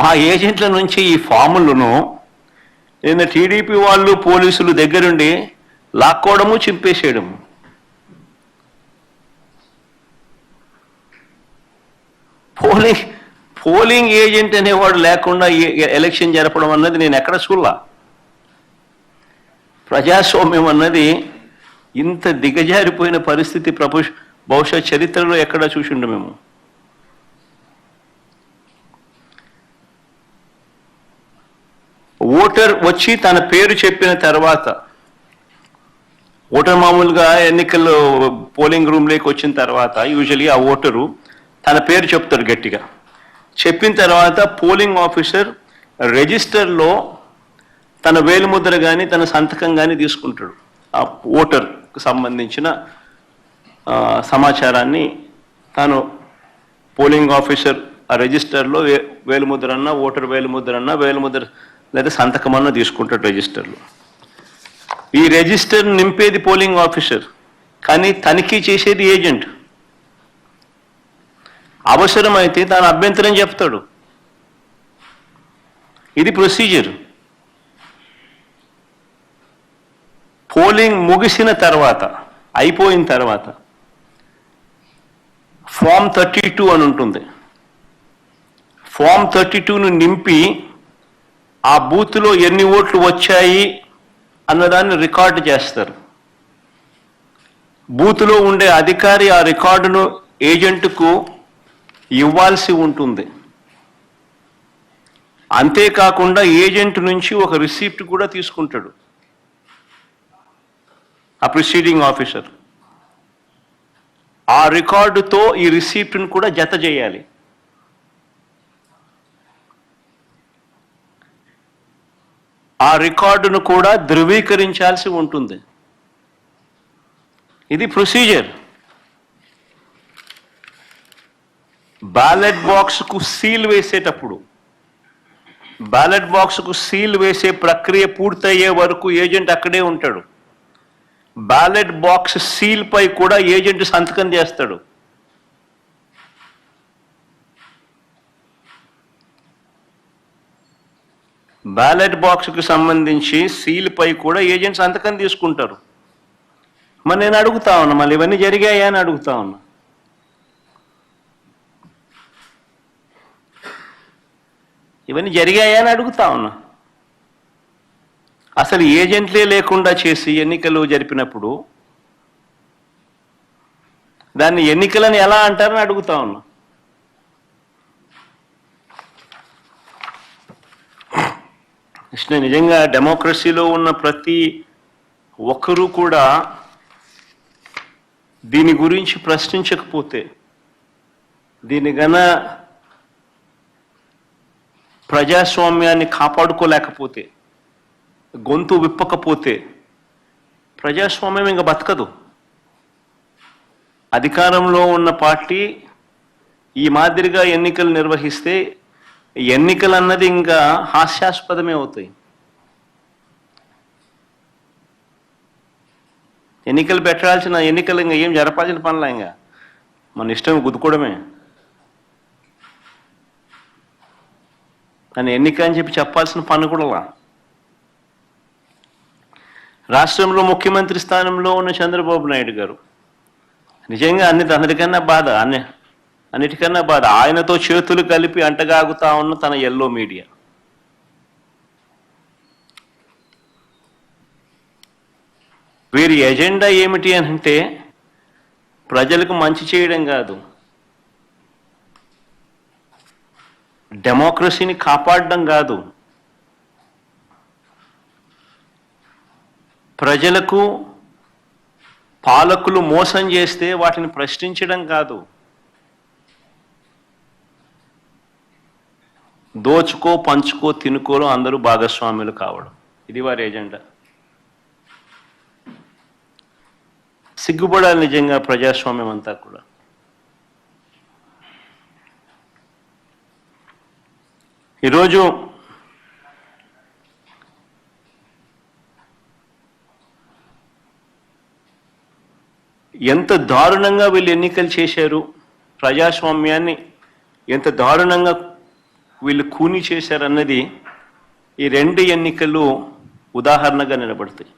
మా ఏజెంట్ల నుంచి ఈ ఫాములను నేను టీడీపీ వాళ్ళు పోలీసులు దగ్గరుండి లాక్కోవడము చింపేసేయడము. పోలింగ్ పోలింగ్ ఏజెంట్ అనేవాడు లేకుండా ఎలక్షన్ జరపడం అన్నది నేను ఎక్కడ చూడలా. ప్రజాస్వామ్యం అన్నది ఇంత దిగజారిపోయిన పరిస్థితి ప్రభు బహుశా చరిత్రలో ఎక్కడ చూసిండు మేము. ఓటర్ వచ్చి తన పేరు చెప్పిన తర్వాత ఓటర్ మామూలుగా ఎన్నికల్లో పోలింగ్ రూమ్లోకి వచ్చిన తర్వాత యూజువలీ ఆ ఓటరు తన పేరు చెప్తాడు గట్టిగా. చెప్పిన తర్వాత పోలింగ్ ఆఫీసర్ రిజిస్టర్లో తన వేలుముద్ర కానీ తన సంతకం కానీ తీసుకుంటాడు. ఆ ఓటర్కు సంబంధించిన సమాచారాన్ని తాను పోలింగ్ ఆఫీసర్ ఆ రిజిస్టర్లో వే వేలిముద్ర అన్న ఓటర్ వేలుముద్ర అన్న వేలుముద్ర లేదా సంతకం తీసుకుంటాడు రిజిస్టర్లో. ఈ రిజిస్టర్ నింపేది పోలింగ్ ఆఫీసర్ కానీ తనిఖీ చేసేది ఏజెంట్. అవసరమైతే తాను అభ్యంతరం చెప్తాడు. ఇది ప్రొసీజర్ పోలింగ్ ముగిసిన తర్వాత అయిపోయిన తర్వాత ఫామ్ థర్టీ టూ అని ఉంటుంది. ఫామ్ థర్టీ టూను నింపి ఆ బూత్లో ఎన్ని ఓట్లు వచ్చాయి అన్నదాన్ని రికార్డు చేస్తారు. బూత్లో ఉండే అధికారి ఆ రికార్డును ఏజెంట్కు ఇవ్వాల్సి ఉంటుంది. అంతేకాకుండా ఏజెంట్ నుంచి ఒక రిసీప్ట్ కూడా తీసుకుంటాడు. ఆ ప్రిసీడింగ్ ఆఫీసర్. ఆ రికార్డుతో ఈ రిసీప్ట్ను కూడా జత చేయాలి. ఆ రికార్డును కూడా ధృవీకరించాల్సి ఉంటుంది. ఇది ప్రొసీజర్ బ్యాలెట్ బాక్స్కు సీల్ వేసేటప్పుడు బ్యాలెట్ బాక్స్కు సీల్ వేసే ప్రక్రియ పూర్తయ్యే వరకు ఏజెంట్ అక్కడే ఉంటాడు. బ్యాలెట్ బాక్స్ సీల్పై కూడా ఏజెంట్ సంతకం చేస్తాడు. బ్యాలెట్ బాక్స్కి సంబంధించి సీల్ పై కూడా ఏజెంట్స్ అంతకం తీసుకుంటారు. మరి నేను అడుగుతా ఉన్నా మళ్ళీ ఇవన్నీ జరిగాయా అని అడుగుతా ఉన్నా. ఇవన్నీ జరిగాయా అని అడుగుతా ఉన్నా. అసలు ఏజెంట్లే లేకుండా చేసి ఎన్నికలు జరిపినప్పుడు దాన్ని ఎన్నికలను ఎలా అంటారని అడుగుతా ఉన్నా. కృష్ణ నిజంగా డెమోక్రసీలో ఉన్న ప్రతి ఒక్కరూ కూడా దీని గురించి ప్రశ్నించకపోతే దీని గన ప్రజాస్వామ్యాన్ని కాపాడుకోలేకపోతే గొంతు విప్పకపోతే ప్రజాస్వామ్యం ఇంకా బతకదు. అధికారంలో ఉన్న పార్టీ ఈ మాదిరిగా ఎన్నికలు నిర్వహిస్తే ఎన్నికలు అన్నది ఇంకా హాస్యాస్పదమే అవుతాయి. ఎన్నికలు పెట్టాల్సిన ఎన్నికలు ఇంకా ఏం జరపాల్సిన పనులే ఇంకా? మన ఇష్టం గుద్దుకోవడమే. కానీ ఎన్నిక అని చెప్పి చెప్పాల్సిన పని కూడా రాష్ట్రంలో ముఖ్యమంత్రి స్థానంలో ఉన్న చంద్రబాబు నాయుడు గారు నిజంగా అన్ని అందరికన్నా బాధ అన్ని అన్నిటికన్నా బాధ. ఆయనతో చేతులు కలిపి అంటగాగుతా ఉన్న తన ఎల్లో మీడియా వీరి ఎజెండా ఏమిటి అని అంటే ప్రజలకు మంచి చేయడం కాదు. డెమోక్రసీని కాపాడడం కాదు. ప్రజలకు పాలకులు మోసం చేస్తే వాటిని ప్రశ్నించడం కాదు. దోచుకో పంచుకో తినుకోలో అందరూ భాగస్వాములు కావడం. ఇది వారి ఎజెండా. సిగ్గుపడాలి నిజంగా ప్రజాస్వామ్యం అంతా కూడా. ఈరోజు ఎంత దారుణంగా వీళ్ళు ఎన్నికలు చేశారు ప్రజాస్వామ్యాన్ని ఎంత దారుణంగా వీళ్ళు కూని చేశారన్నది ఈ రెండు ఎన్నికలు ఉదాహరణగా నిలబడతాయి.